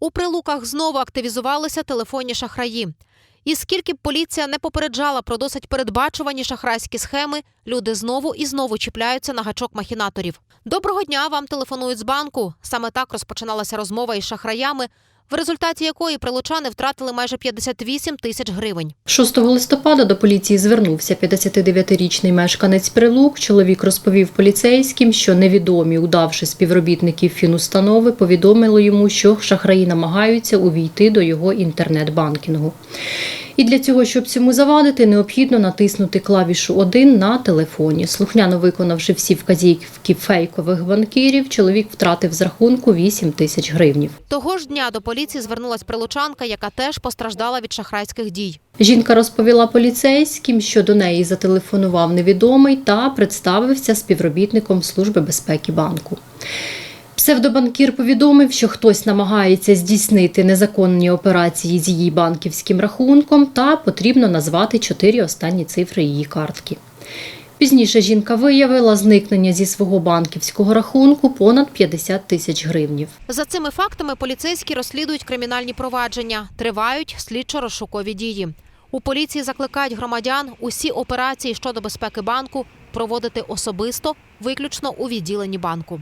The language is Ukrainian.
У прилуках знову активізувалися телефонні шахраї. І скільки б поліція не попереджала про досить передбачувані шахрайські схеми, люди знову і знову чіпляються на гачок махінаторів. Доброго дня, вам телефонують з банку. Саме так розпочиналася розмова із шахраями, в результаті якої прилучани втратили майже 58 тисяч гривень. 6 листопада до поліції звернувся 59-річний мешканець Прилук. Чоловік розповів поліцейським, що невідомі, удавши співробітників фінустанови, повідомили йому, що шахраї намагаються увійти до його інтернет-банкінгу. І для цього, щоб цьому завадити, необхідно натиснути клавішу 1 на телефоні. Слухняно виконавши всі вказівки фейкових банкірів, чоловік втратив з рахунку 8 тисяч гривнів. Того ж дня до поліції звернулась прилучанка, яка теж постраждала від шахрайських дій. Жінка розповіла поліцейським, що до неї зателефонував невідомий та представився співробітником Служби безпеки банку. Псевдобанкір повідомив, що хтось намагається здійснити незаконні операції з її банківським рахунком та потрібно назвати чотири останні цифри її картки. Пізніше жінка виявила зникнення зі свого банківського рахунку понад 50 тисяч гривнів. За цими фактами поліцейські розслідують кримінальні провадження, тривають слідчо-розшукові дії. У поліції закликають громадян усі операції щодо безпеки банку проводити особисто, виключно у відділенні банку.